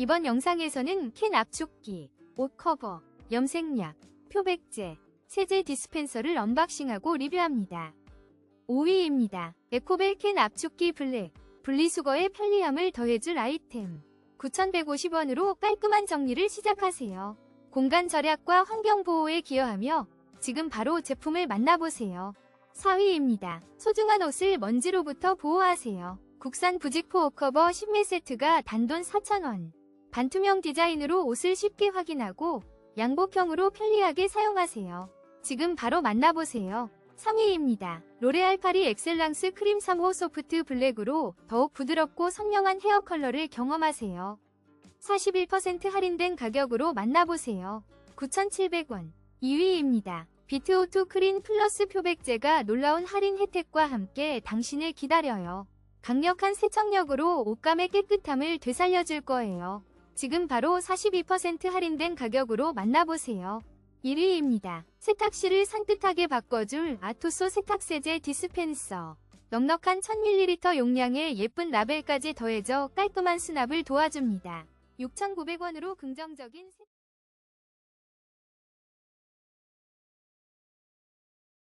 이번 영상에서는 캔 압축기, 옷 커버, 염색약, 표백제, 세제 디스펜서를 언박싱하고 리뷰합니다. 5위입니다. 에코벨 캔 압축기 블랙, 분리수거의 편리함을 더해줄 아이템. 9,150원으로 깔끔한 정리를 시작하세요. 공간 절약과 환경 보호에 기여하며 지금 바로 제품을 만나보세요. 4위입니다. 소중한 옷을 먼지로부터 보호하세요. 국산 부직포 옷커버 10매 세트가 단돈 4,000원. 반투명 디자인으로 옷을 쉽게 확인하고 양복형으로 편리하게 사용하세요. 지금 바로 만나보세요. 3위입니다. 로레알 파리 엑셀랑스 크림 3호 소프트 블랙으로 더욱 부드럽고 선명한 헤어 컬러를 경험하세요. 41% 할인된 가격으로 만나보세요. 9,700원. 2위입니다. 비트오투 크린 플러스 표백제가 놀라운 할인 혜택과 함께 당신을 기다려요. 강력한 세척력으로 옷감의 깨끗함을 되살려줄 거예요. 지금 바로 42% 할인된 가격으로 만나보세요. 1위입니다. 세탁실을 산뜻하게 바꿔줄 아토소 세탁세제 디스펜서. 넉넉한 1000ml 용량에 예쁜 라벨까지 더해져 깔끔한 수납을 도와줍니다. 6,900원으로 긍정적인 세...